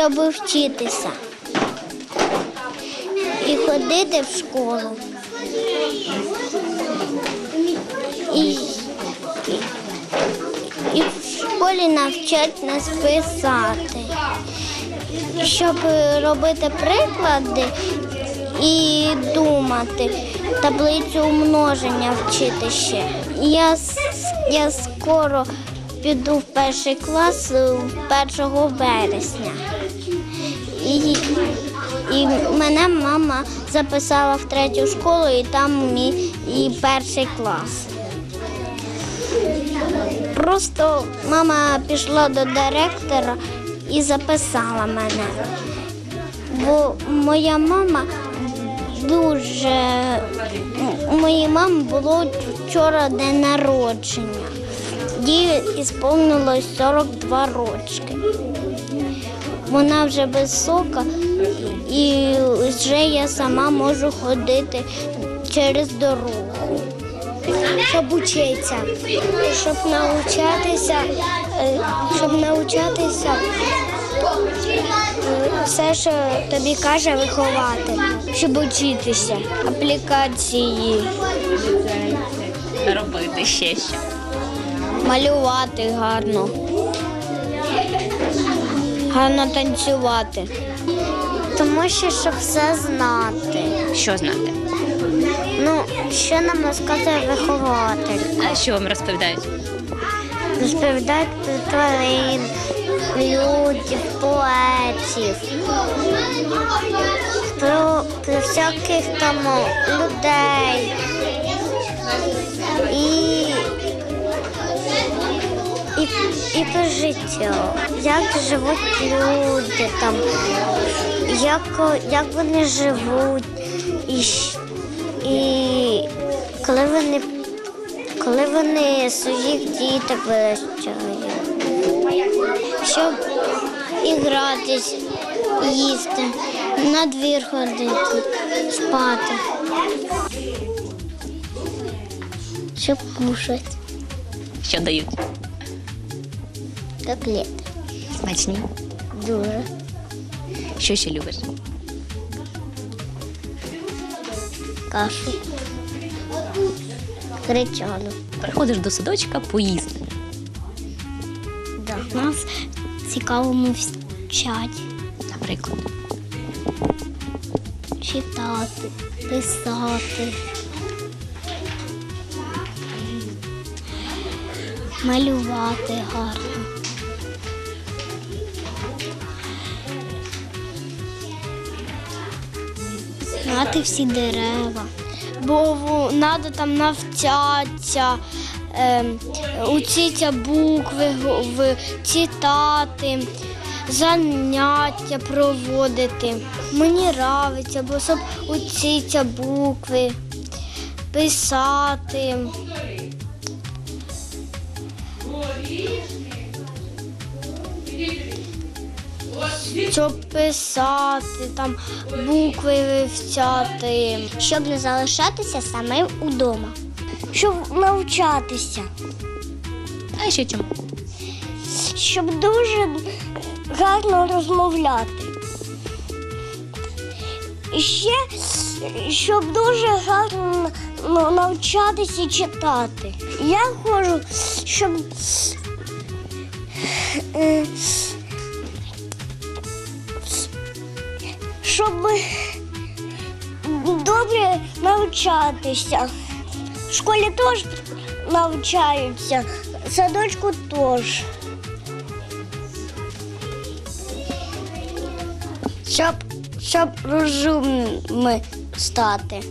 щоб вчитися і ходити в школу. І, і, в школі навчать нас писати, щоб робити приклади і думати, таблицю умноження вчити ще. Я, я скоро піду в перший клас е, 1 вересня. І, і мене мама записала в третю школу, і там мій і перший клас. Просто мама пішла до директора і записала мене. Бо моя мама дуже у моєї мами було вчора день народження. Їй ісповнилось 42 рочки. Вона вже висока, і вже я сама можу ходити через дорогу. Щоб учитися, щоб навчатися, е, щоб навчатися е, все, що тобі каже виховати, щоб учитися. Аплікації, Робити ще що. малювати гарно, гарно танцювати. Тому що щоб все знати. Що знати? Ну, що нам розказує вихователь? А що вам розповідають? Розповідають про тварин, людів, поетів, про, про всяких там людей. Про життя, як живуть люди там, як, як вони живуть, і, і коли вони коли вони своїх діток вирощають, щоб і гратись, їсти, на двір ходити, спати. Щоб кушати. Що дають? Котлети. Смачні. Дуже. Що ще любиш? Кашу. Гречану. Приходиш до садочка поїсти. Да. Нас цікавому вчать. Наприклад. читати, писати, малювати гарно. Знати всі дерева. Бо треба там навчатися, ем, учитися букви, читати, заняття проводити. Мені подобається, бо щоб учитися букви, писати. Щоб писати, там букви вивчати. Щоб не залишатися самим удома. Щоб навчатися. А ще чому? Щоб дуже гарно розмовляти. І ще, щоб дуже гарно навчатися читати. Я хочу, щоб, щоб добре навчатися. В школі теж навчаються, в садочку теж. Щоб, щоб розумними стати.